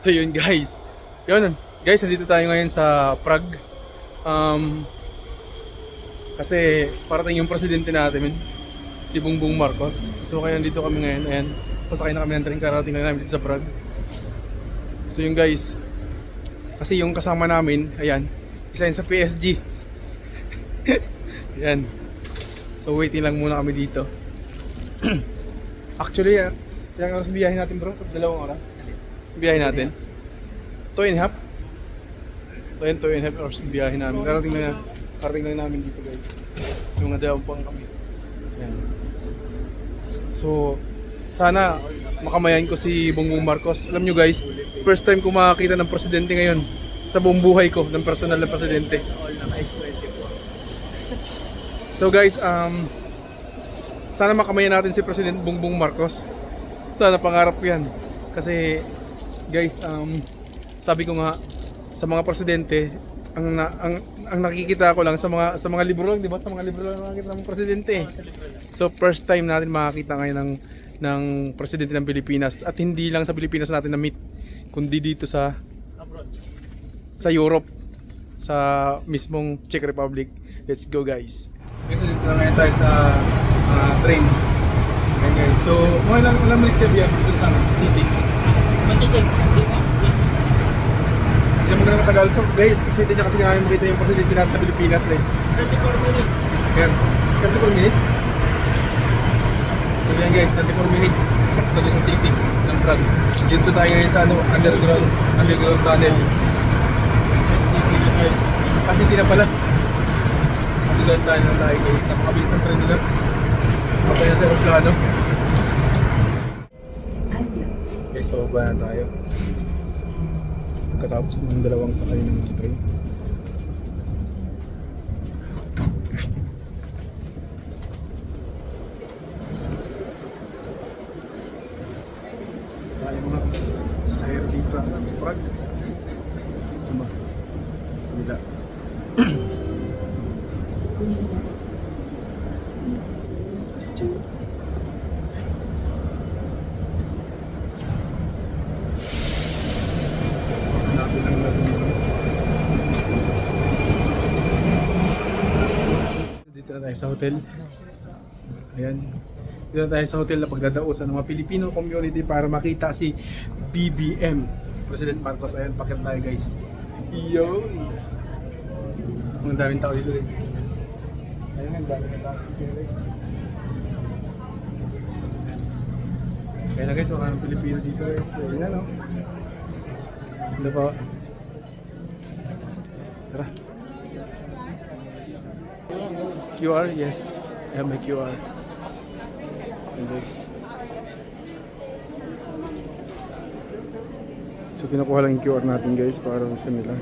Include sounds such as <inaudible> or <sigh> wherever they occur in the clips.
So yun guys. Yun. Guys, nandito tayo ngayon sa Prague. Um, kasi parating yung presidente natin, si Bongbong Marcos. So kaya nandito kami ngayon. Ayan. Pasakay na kami ng train karating na namin dito sa Prague. So yun guys. Kasi yung kasama namin, ayan, isa yun sa PSG. <laughs> ayan. So waiting lang muna kami dito. <clears throat> Actually, ah, ilang oras biyahe natin bro? Dalawang oras? Biyahe natin? Two and a half? Two and, two and a half hours yung namin. Karating na, karating na namin dito guys. Yung mga dalawang pang kami. Ayan. So, sana makamayan ko si Bongbong Marcos. Alam nyo guys, first time ko makakita ng presidente ngayon sa buong buhay ko, ng personal na presidente. So guys, um, sana makamayan natin si President Bongbong Marcos. Sana pangarap ko yan. Kasi guys, um, sabi ko nga sa mga presidente, ang, na, ang ang nakikita ko lang sa mga sa mga libro lang, 'di ba? Sa mga libro lang nakikita ng presidente. So first time natin makakita ngayon ng ng presidente ng Pilipinas at hindi lang sa Pilipinas natin na meet kundi dito sa sa Europe sa mismong Czech Republic. Let's go guys. Kasi dito na ngayon tayo sa ah, train. Ayan guys. So, mga kayo biyak dito sa city. Mache-check. Hindi naman ganun katagal. So guys, excited na kasi kami makita yung presidente natin sa Pilipinas eh. 34 minutes. Kaya, 34 minutes. So yan guys, 34 minutes. Doon sa city ng Prague. Dito tayo ngayon sa ano, underground, underground tunnel. City na guys. Ah, city na pala. Underground tunnel na tayo guys. Napakabilis ng tren nila. Papaya sa aeroplano. Guys, pababa na tayo. Pagkatapos ng dalawang sakay ng train. Tayo sa hotel. Ayan. Dito tayo sa hotel na pagdadausan ng mga Filipino community para makita si BBM. President Marcos. Ayan, pakita tayo guys. Yun! Ang daming tao dito guys. Ayan, ang daming tao guys. Kaya na guys, wala ng Pilipino dito guys. Ayan na no. Ano po? Tara. QR? Yes. I have my. Ayan guys. So kinukuha lang yung QR natin guys para sa kanila.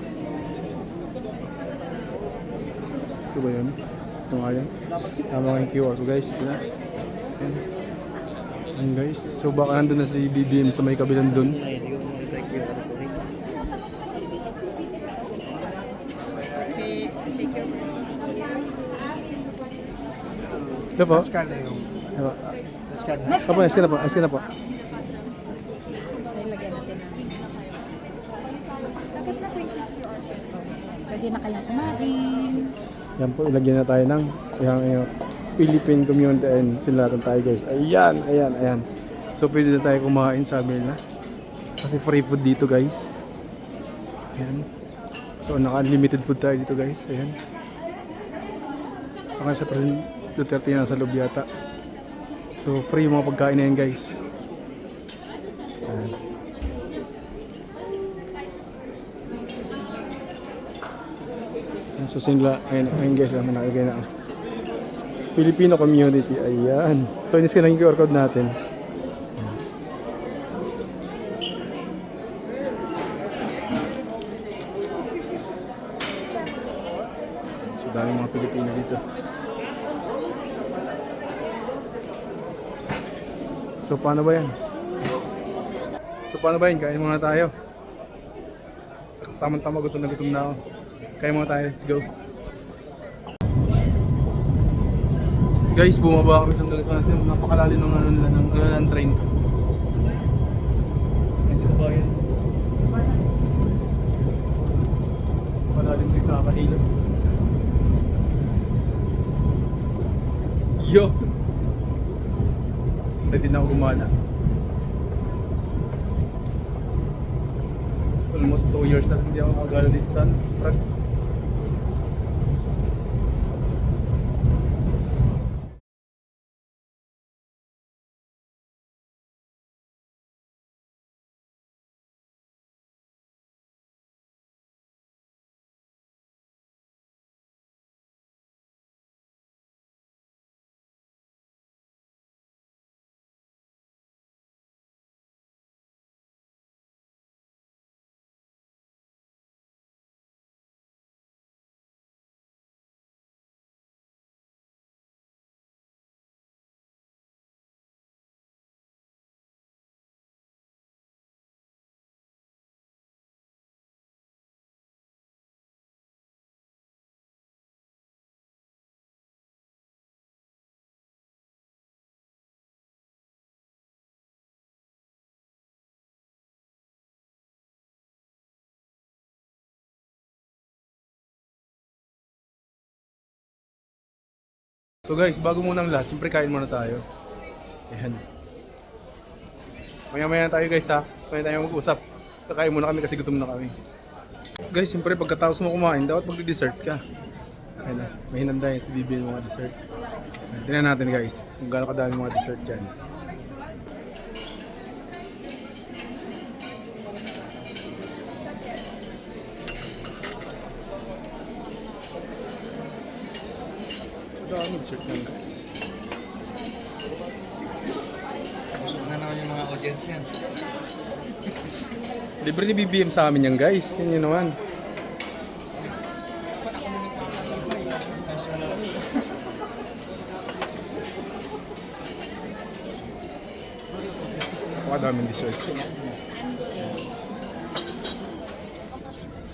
Ito ba yun? Ito nga yan. Tama nga yung QR ko guys. Ito na. Ayan. Ayan guys. So baka nandun na si BBM sa may kabilang dun. Ito po. Scan na yung. Ito. Scan na. Apo, eskin na po. Na po. Natin. Tapos na po yung Pwede na kayong kumain. Yan po, ilagyan na tayo ng yung, yung Philippine Community and sinulatan tayo guys. Ayan, ayan, ayan. So pwede na tayo kumain sabi nila. Kasi free food dito guys. Ayan. So naka-unlimited food tayo dito guys. Ayan. So kasi sa President Duterte na sa loob. So free yung mga pagkain na yan guys. Ayan. So sinula, ayun, ayun guys, ah, nakagay na. ah. Filipino community, ayan. So inis ka lang yung QR code natin. So dami mga Pilipino dito. So paano ba yan? So paano ba yan? Kain muna tayo. Tama-tama gutom na gutom na ako. Kain muna tayo. Let's go. Guys, bumaba kami sa Dalasan natin. Napakalalim ng ano nila ng, ano, ng train. Kasi ba yan? Malalim din sa kahilo. Yo! Excited na ako gumana. Almost 2 years na hindi ako makagala dito sa Prague. So guys, bago muna ang lahat, siyempre kain muna tayo. Ayan. Maya maya na tayo guys ha. Maya tayo mag-usap. Kakain muna kami kasi gutom na kami. Guys, siyempre pagkatapos mo kumain, dapat magdi-dessert ka. Ayan na, may hinanda yan si Bibi yung mga dessert. Ayan, tingnan natin guys, kung gaano kadami mga dessert dyan. Dessert yan guys. Busog na naman yung mga audience yan. <laughs> Libre ni BBM sa amin yan guys. Tingnan naman. Pakadaming dessert.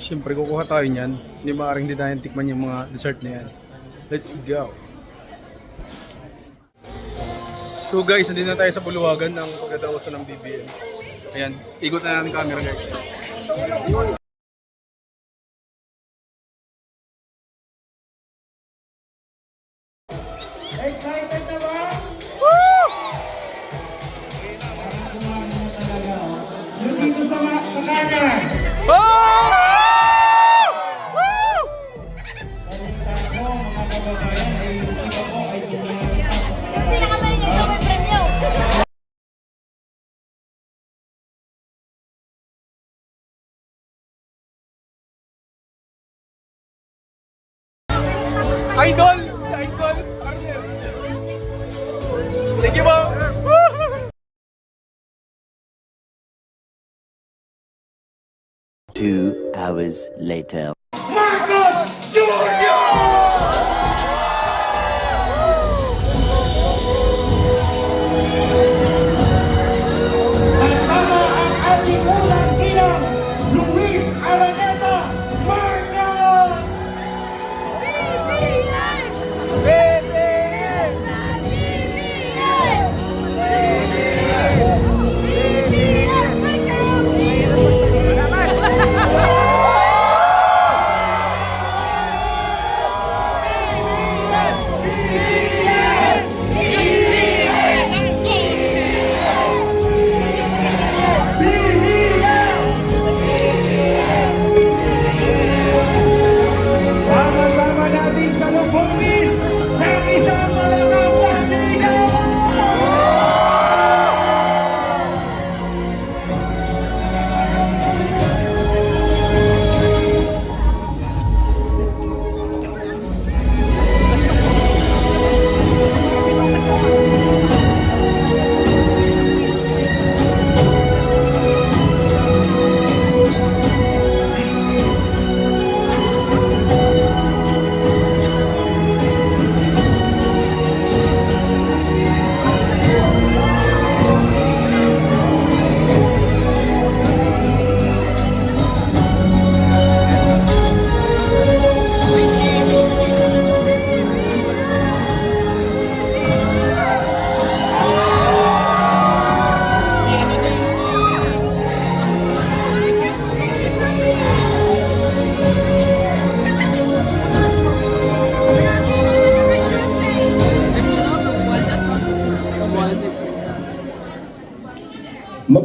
Siyempre kukuha tayo niyan. Hindi maaaring di tayo tikman yung mga dessert na yan. Let's go! So guys, nandito na tayo sa buluwagan ng pagkatawasan ng BBM. Ayan, ikot na natin camera guys. Idol! Idol! Thank you! Two hours later.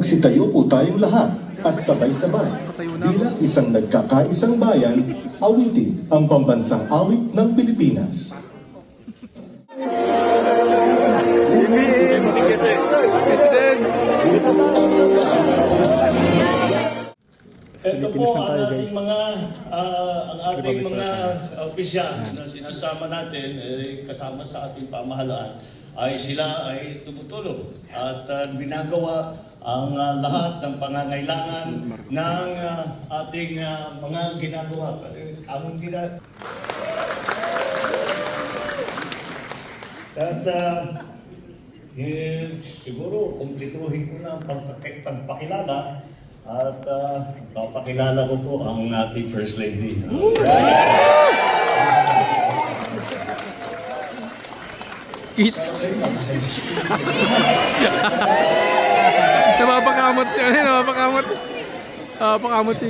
Magsitayo po tayong lahat at sabay-sabay. Bilang isang nagkakaisang bayan, awitin ang pambansang awit ng Pilipinas. Ito po ang ating mga ah, ang ating mga opisyal na sinasama natin eh, kasama sa ating pamahalaan ay sila ay tumutulong at ah, ginagawa ang ah, lahat ng pangangailangan ng ah, ating ah, mga ginagawa. Ang gina At ah, eh, siguro kumplituhin ko na ang pagpaki- pagpakilala at uh, papakilala ko po ang ating First Lady. Kiss. <laughs> napapakamot siya. eh, Napapakamot. Napapakamot si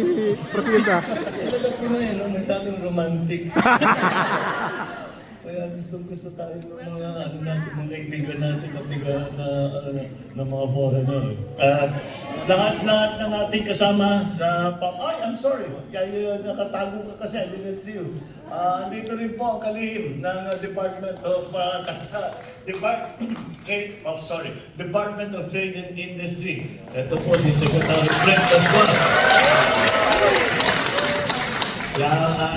Presidente. ah. Alam ko na yun, no? masyadong romantic. Kaya gusto gusto tayo ng mga ano natin, mga kaibigan natin na, mga, na, ano, na, na mga foreigner. At lahat-lahat ng ating kasama sa pap... Ay, I'm sorry. Kaya nakatago ka kasi, I didn't see you. Ah, andito rin po ang kalihim ng uh, Department of uh, <laughs> Department Trade of sorry, Department of Trade and Industry. Ito po si Secretary Fred Pascual. Kaya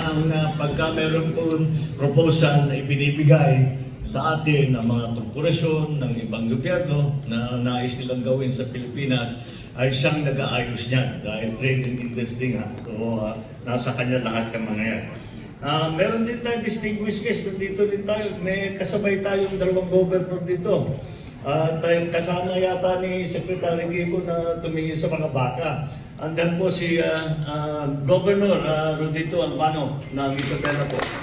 ang uh, pagka meron po proposal na ibinibigay sa atin ng mga korporasyon, ng ibang gobyerno na nais nilang gawin sa Pilipinas, ay siyang nag-aayos niyan dahil trade and industry nga. So, uh, nasa kanya lahat ng mga yan. Ah, meron din tayong distinguished guest. Dito din tayo, may kasabay tayong dalawang governor dito. At tayong kasama yata ni Secretary Kiko na tumingin sa mga baka. Andan po si ah, ah, Governor ah, Rodito Albano ng Isabela po.